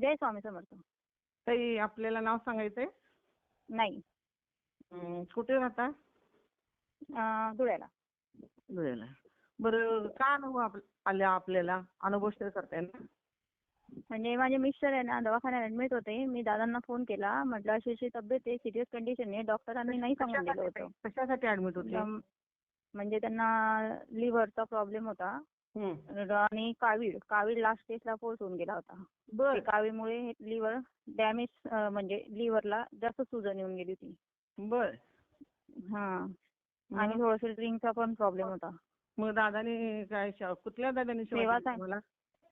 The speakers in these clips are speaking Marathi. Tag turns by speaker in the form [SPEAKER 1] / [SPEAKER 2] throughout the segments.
[SPEAKER 1] जय स्वामी समर्थ.
[SPEAKER 2] ताई आपल्याला नाव सांगायचंय?
[SPEAKER 1] नाही.
[SPEAKER 2] कुठे राहता?
[SPEAKER 1] अं, धुळ्याला.
[SPEAKER 2] धुळ्याला. बरं काय अनुभव आप- आला आपल्याला? अनुभव शेअर करताय ना?
[SPEAKER 1] म्हणजे माझे मिस्टर आहे ना दवाखान्यात ऍडमिट होते. मी दादांना फोन केला. म्हटलं अशी अशी तब्येत आहे सिरियस कंडिशन आहे. डॉक्टरांनी नाही सांगून दिलं
[SPEAKER 2] कशासाठी
[SPEAKER 1] होतं.
[SPEAKER 2] कशासाठी ऍडमिट होते?
[SPEAKER 1] म्हणजे त्यांना लिव्हरचा प्रॉब्लेम होता. आणि कावीळ कावीळ लास्ट स्टेजला पोहोच होऊन गेला होता.
[SPEAKER 2] बर.
[SPEAKER 1] कावीळमुळे लिव्हर डॅमेज म्हणजे लिव्हरला जास्त सुजन येऊन गेली होती.
[SPEAKER 2] बर.
[SPEAKER 1] हा. आणि थोडस ड्रिंकचा पण प्रॉब्लेम होता.
[SPEAKER 2] मग दादानी काय कुठल्या दादानी सेवा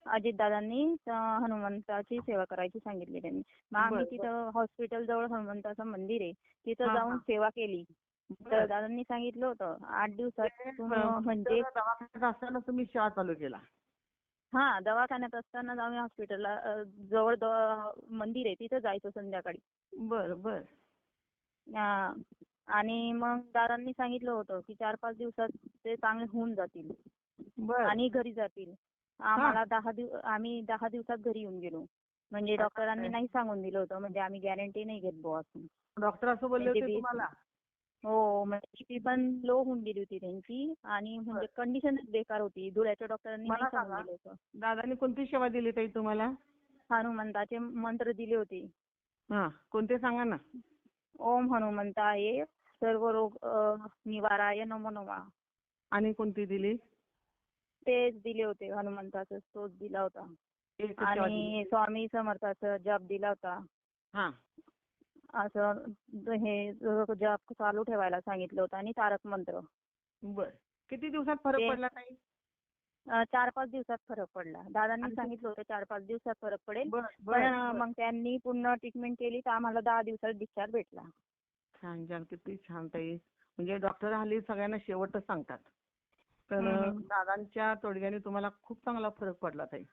[SPEAKER 1] अजित दादांनी हनुमंताची सेवा करायची सांगितली त्यांनी. मग आम्ही तिथं हॉस्पिटल जवळ हनुमंताचं मंदिर आहे. तिथं जाऊन. सेवा केली. दादांनी सांगितलं होतं आठ दिवसात म्हणजे
[SPEAKER 2] दवाखान्यात असताना तुम्ही सेवा चालू केला.
[SPEAKER 1] हा दवाखान्यात असताना आम्ही हॉस्पिटलला जवळ मंदिर आहे तिथं जायचो संध्याकाळी.
[SPEAKER 2] बर बर.
[SPEAKER 1] आणि मग दादांनी सांगितलं होतं की चार पाच दिवसात ते चांगले होऊन जातील.
[SPEAKER 2] बर.
[SPEAKER 1] आणि घरी जातील. आम्हाला दहा दिवस आम्ही दहा दिवसात घरी येऊन गेलो. म्हणजे डॉक्टरांनी नाही सांगून दिलं होतं म्हणजे आम्ही गॅरंटी नाही घेत बुवा असं हो म्हणजे बीपी पण लो होऊन गेली होती त्यांची आणि म्हणजे कंडिशनच बेकार होती. धुळ्याच्या डॉक्टरांनी
[SPEAKER 2] मला
[SPEAKER 1] नाही सांगून
[SPEAKER 2] सांगा.
[SPEAKER 1] दिलं होतं.
[SPEAKER 2] दादानी कोणती सेवा दिली ताई तुम्हाला?
[SPEAKER 1] हनुमंताचे मंत्र दिले होते.
[SPEAKER 2] हा कोणते सांगा ना.
[SPEAKER 1] ओम हनुमंताय सर्व रोग अ, निवाराय नमो नमः.
[SPEAKER 2] आणि कोणती दिली?
[SPEAKER 1] तेच दिले होते हनुमंताचा तोच दिला होता.
[SPEAKER 2] एकच सेवा दिली.
[SPEAKER 1] आणि स्वामी समर्थाचा जप दिला होता.
[SPEAKER 2] हा.
[SPEAKER 1] असं हे जप चालू ठेवायला सांगितलं होतं आणि तारक मंत्र.
[SPEAKER 2] बर. किती दिवसात फरक पडला ताई?
[SPEAKER 1] चार पाच दिवसात फरक पडला. दादांनी सांगितलं होतं चार पाच दिवसात फरक पडेल. पण मग त्यांनी पूर्ण ट्रीटमेंट केली तर आम्हाला दहा दिवसात डिस्चार्ज भेटला.
[SPEAKER 2] छान छान. किती छान ताई. म्हणजे डॉक्टर हल्ली सगळ्यांना शेवटच सांगतात. तर. दादांच्या तोडग्याने तुम्हाला खूप चांगला फरक पडला ताई.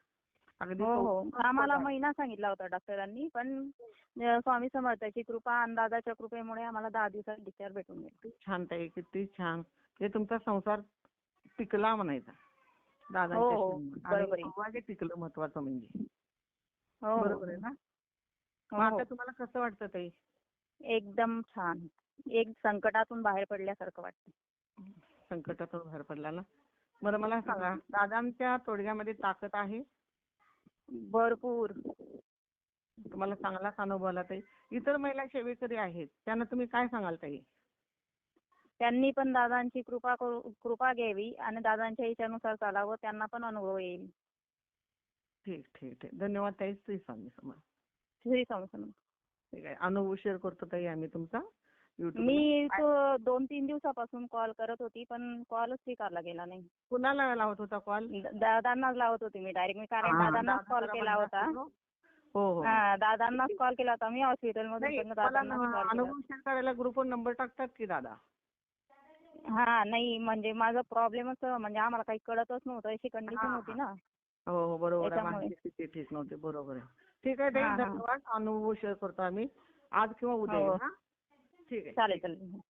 [SPEAKER 1] हो हो. आम्हाला. महिना सांगितला होता डॉक्टरांनी पण स्वामी समर्थाची कृपा आणि दादाच्या कृपेमुळे आम्हाला दहा दिवसात डिस्चार्ज भेटून गेला.
[SPEAKER 2] छान ताई किती छान. हे तुमचा संसार टिकला म्हणायचा.
[SPEAKER 1] हो, हो. बरोबर आहे.
[SPEAKER 2] सौभाग्य टिकलं महत्वाचं म्हणजे.
[SPEAKER 1] हो हो.
[SPEAKER 2] बरोबर आहे ना? मग
[SPEAKER 1] हो,
[SPEAKER 2] आता
[SPEAKER 1] हो.
[SPEAKER 2] तुम्हाला कसं वाटतं ताई?
[SPEAKER 1] एकदम छान. एक संकटातून बाहेर पडल्यासारखं वाटतं.
[SPEAKER 2] संकटातून बाहेर पडला ना? बरं मला सांगा. दादांच्या तोडग्यामध्ये ताकद आहे?
[SPEAKER 1] भरपूर.
[SPEAKER 2] तुम्हाला चांगलाच अनुभव आला ताई. इतर महिला सेवेकरी आहेत. त्यांना तुम्ही काय सांगाल ताई?
[SPEAKER 1] त्यांनी पण दादांची कृपा करू कृपा घ्यावी आणि दादांच्या इच्छानुसार चालावं त्यांना पण अनुभव येईल.
[SPEAKER 2] ठीक ठीक ठीक. धन्यवाद ताई. श्री स्वामी समर्थ.
[SPEAKER 1] श्री स्वामी समर्थ.
[SPEAKER 2] ठीक आहे. अनुभव शेअर करतो ताई आम्ही तुमचा.
[SPEAKER 1] मी तो दोन तीन दिवसापासून कॉल करत होती पण कॉलच स्वीकारला गेला नाही.
[SPEAKER 2] कुणाला लावत होता कॉल
[SPEAKER 1] दादांनाच लावत होती मी डायरेक्ट मी कारण दादांनाच कॉल केला होता.
[SPEAKER 2] हो हो.
[SPEAKER 1] हा दादांनाच कॉल केला होता. मी हॉस्पिटल मधून
[SPEAKER 2] नाही
[SPEAKER 1] पण
[SPEAKER 2] मला
[SPEAKER 1] दादांनाच
[SPEAKER 2] ना
[SPEAKER 1] कॉल. केला
[SPEAKER 2] अनुभव शेअर करायला ग्रुपवर नंबर टाकतात की दादा?
[SPEAKER 1] हा नाही म्हणजे माझा प्रॉब्लेमच म्हणजे आम्हाला काही कळतच नव्हतं. अशी कंडिशन होती ना.
[SPEAKER 2] हो हो बरोबर ठीक नव्हती. बरोबर आहे. ठीक आहे. धन्यवाद. अनुभव शेअर करतो आम्ही. आज किंवा उद्या हा? ठीक आहे.
[SPEAKER 1] चालेल चालेल.